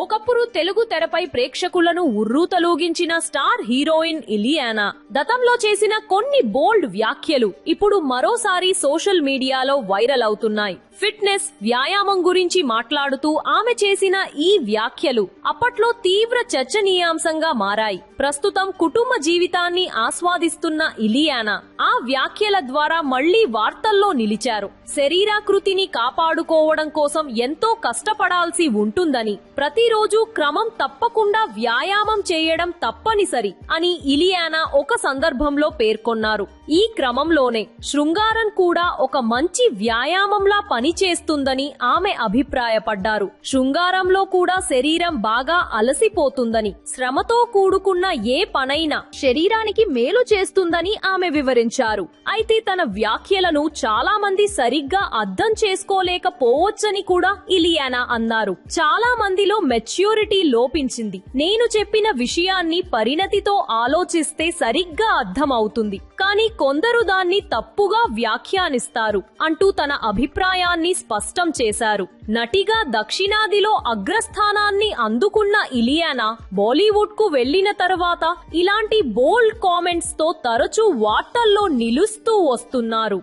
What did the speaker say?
ఒకప్పుడు తెలుగు తెరపై ప్రేక్షకులను ఉర్రూతలూగించిన స్టార్ హీరోయిన్ ఇలియానా. గతంలో చేసిన కొన్ని బోల్డ్ వ్యాఖ్యలు ఇప్పుడు మరోసారి సోషల్ మీడియాలో వైరల్ అవుతున్నాయి. ఫిట్నెస్ వ్యాయామం గురించి మాట్లాడుతూ ఆమె చేసిన ఈ వ్యాఖ్యలు అప్పట్లో తీవ్ర చర్చనీయాంశంగా మారాయి. ప్రస్తుతం కుటుంబ జీవితాన్ని ఆస్వాదిస్తున్న ఇలియానా ఆ వ్యాఖ్యల ద్వారా మళ్ళీ వార్తల్లో నిలిచారు. శరీరాకృతిని కాపాడుకోవడం కోసం ఎంతో కష్టపడాల్సి ఉంటుందని ప్రతి ప్రతిరోజు క్రమం తప్పకుండా వ్యాయామం చేయడం తప్పనిసరి అని ఇలియానా ఒక సందర్భంలో పేర్కొన్నారు. ఈ క్రమంలోనే శృంగారం కూడా ఒక మంచి వ్యాయామంలా పనిచేస్తుందని ఆమె అభిప్రాయపడ్డారు. శృంగారంలో కూడా శరీరం బాగా అలసిపోతుందని శ్రమతో కూడుకున్న ఏ పనైనా శరీరానికి మేలు చేస్తుందని ఆమె వివరించారు. అయితే తన వ్యాఖ్యలను చాలా మంది సరిగ్గా అర్థం చేసుకోలేకపోవచ్చని కూడా ఇలియానా అన్నారు. చాలా మందిలో మెచ్యూరిటీ లోపించింది. నేను చెప్పిన విషయాన్ని పరిణతితో ఆలోచిస్తే సరిగ్గా అర్థమవుతుంది. కానీ కొందరు దాన్ని తప్పుగా వ్యాఖ్యానిస్తారు అంటూ తన అభిప్రాయాన్ని స్పష్టం చేశారు. నటిగా దక్షిణాదిలో అగ్రస్థానాన్ని అందుకున్న ఇలియానా బాలీవుడ్కు వెళ్ళిన తర్వాత ఇలాంటి బోల్డ్ కామెంట్స్తో తరచూ వార్తల్లో నిలుస్తూ వస్తున్నారు.